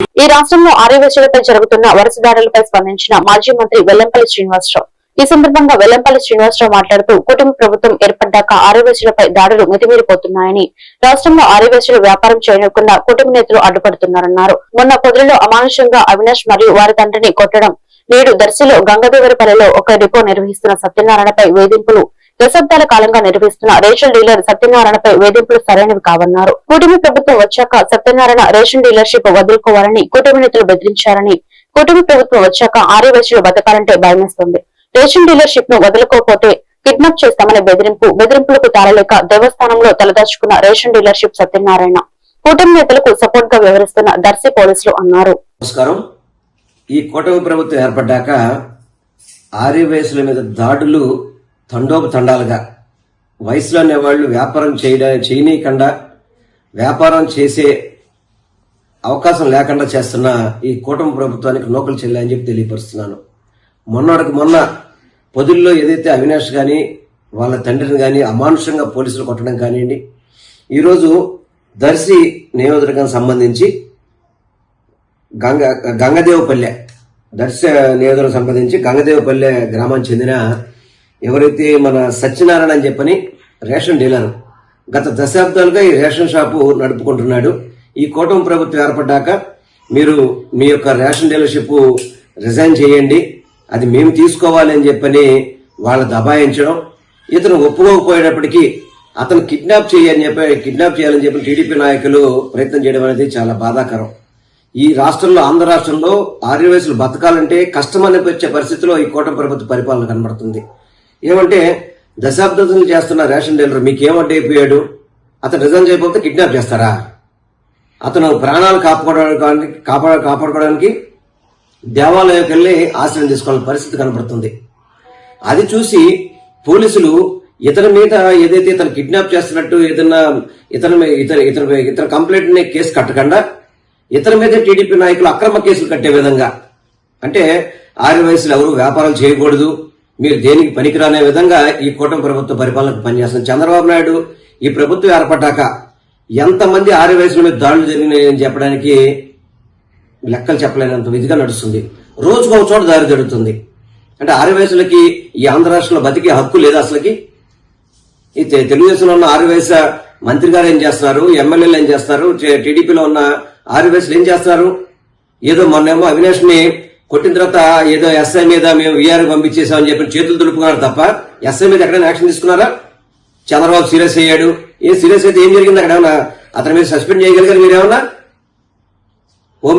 ఈ రాష్ట్రంలో ఆర్యవేశలపై జరుగుతున్న వరుస దాడులపై స్పందించిన మాజీ మంత్రి వెల్లంపల్లి శ్రీనివాసరావు. ఈ సందర్భంగా వెల్లంపల్లి శ్రీనివాసరావు మాట్లాడుతూ కుటుంబ ప్రభుత్వం ఏర్పడ్డాక ఆర్యవేశలపై దాడులు మితిమీరిపోతున్నాయని రాష్ట్రంలో ఆర్యవేశలు వ్యాపారం చేయకుండా కుటుంబ నేతలు అడ్డుపడుతున్నారన్నారు. మొన్న పొదలలో అమానుషంగా అవినాష్ మరియు వారి తండ్రిని కొట్టడం నేడు దర్శిలో గంగదేవరపల్లిలో ఒక డిపో నిర్వహిస్తున్న సత్యనారాయణపై వేధింపులు దశాబ్దాల కాలంగా నిర్వహిస్తున్న రేషన్ డీలర్ సత్యనారాయణపై వేధింపులు సరైనవి కావన్నారు. కూటమి ప్రభుత్వం వచ్చాక సత్యనారాయణ రేషన్ డీలర్షిప్ వదులుకోవాలని కూటమి నేతలు బెదిరించారని కూటమి ప్రభుత్వం వచ్చాక ఆర్యవేశలు బతకాలంటే భయమేస్తుంది. రేషన్ డీలర్షిప్ను వదులుకోకపోతే కిడ్నాప్ చేస్తామనే బెదిరింపు బెదిరింపులకు తారలేక దేవస్థానంలో తలదాచుకున్న రేషన్ డీలర్షిప్ సత్యనారాయణ. కూటమి నేతలకు సపోర్ట్గా వ్యవహరిస్తున్న దర్శి పోలీసులు అన్నారు. నమస్కారం. ఈ కూటమి ప్రభుత్వం ఏర్పడ్డాక ఆర్యవయసుల మీద దాడులు తండోపతండాలుగా వయసులో వాళ్ళు వ్యాపారం చేయడా చేయనీయకుండా వ్యాపారం చేసే అవకాశం లేకుండా చేస్తున్న ఈ కూటమి ప్రభుత్వానికి నూకలు చెల్లాయని చెప్పి తెలియపరుస్తున్నాను. మొన్నటికి మొన్న పొదుల్లో ఏదైతే అవినాష్ కానీ వాళ్ళ తండ్రిని కానీ అమానుషంగా పోలీసులు కొట్టడం కానివ్వండి ఈరోజు దర్శి నియోజకవర్గానికి సంబంధించి గంగ గంగదేవపల్లె దర్శి నియోజకవర్గం సంబంధించి గంగదేవపల్లె గ్రామానికి చెందిన ఎవరైతే మన సత్యనారాయణ అని చెప్పని రేషన్ డీలర్ గత దశాబ్దాలుగా ఈ రేషన్ షాపు నడుపుకుంటున్నాడు. ఈ కూటమి ప్రభుత్వం ఏర్పడ్డాక మీరు మీ యొక్క రేషన్ డీలర్షిప్ రిజైన్ చేయండి. అది మేము తీసుకోవాలి అని చెప్పని వాళ్ళ దబాయించడం ఇతను ఒప్పుకోకపోయేటప్పటికీ అతను కిడ్నాప్ చేయని చెప్పి కిడ్నాప్ చేయాలని చెప్పి టీడీపీ నాయకులు ప్రయత్నం చేయడం అనేది చాలా బాధాకరం. ఈ రాష్ట్రంలో ఆంధ్ర రాష్ట్రంలో ఆర్యవయసులు బతకాలంటే కష్టం అనిపించే పరిస్థితిలో ఈ కూటమి ప్రభుత్వ పరిపాలన కనబడుతుంది. ఏమంటే దశాబ్దాలు చేస్తున్న రేషన్ డీలర్ అయిపోయాడు అతను రిజైన్ చేయకపోతే కిడ్నాప్ చేస్తారా? అతను ప్రాణాలు కాపాడుకోవడానికి కాపాడ కాపాడుకోవడానికి దేవాలయంకి వెళ్ళి ఆశ్రయం తీసుకోవాలని పరిస్థితి కనబడుతుంది. అది చూసి పోలీసులు ఇతని మీద ఏదైతే ఇతను కిడ్నాప్ చేస్తున్నట్టు ఏదన్నా ఇతని ఇతర ఇతర ఇతర కంప్లైంట్ని కేసు కట్టకుండా ఇతని మీద టీడీపీ నాయకులు అక్రమ కేసులు కట్టే విధంగా. అంటే ఆరు వయసులు ఎవరు వ్యాపారాలు చేయకూడదు. మీరు దేనికి పనికిరానే విధంగా ఈ కూటమి ప్రభుత్వ పరిపాలనకు పనిచేస్తుంది చంద్రబాబు నాయుడు ఈ ప్రభుత్వం ఏర్పడ్డాక ఎంతమంది ఆరు వయసుల మీద దాడులు జరిగినాయని చెప్పడానికి లెక్కలు చెప్పలేనంత విధిగా నడుస్తుంది. రోజుకు ఒక చోట దారి జరుగుతుంది. అంటే ఆరు వయసులకి ఈ ఆంధ్ర రాష్ట్రంలో బతికే హక్కు లేదా అసలుకి. ఈ తెలుగుదేశంలో ఉన్న ఆరు వయసు మంత్రి గారు ఏం చేస్తున్నారు? ఎమ్మెల్యేలు ఏం చేస్తారు టీడీపీలో ఉన్న ఆరు వయసులు ఏం చేస్తున్నారు? ఏదో మొన్నేమో అవినాష్ని కొట్టిన తర్వాత ఏదో ఎస్ఐ మీద మేము విఆర్ పంపించేసామని చెప్పి చేతులు దులుపుకున్నారు తప్ప ఎస్ఐ మీద ఎక్కడైనా యాక్షన్ తీసుకున్నారా? చంద్రబాబు సీరియస్ అయ్యాడు. ఏ సీరియస్ అయితే ఏం జరిగింది అక్కడ ఏమన్నా? అతని మీద సస్పెండ్ చేయగలిగారు మీరేమన్నా?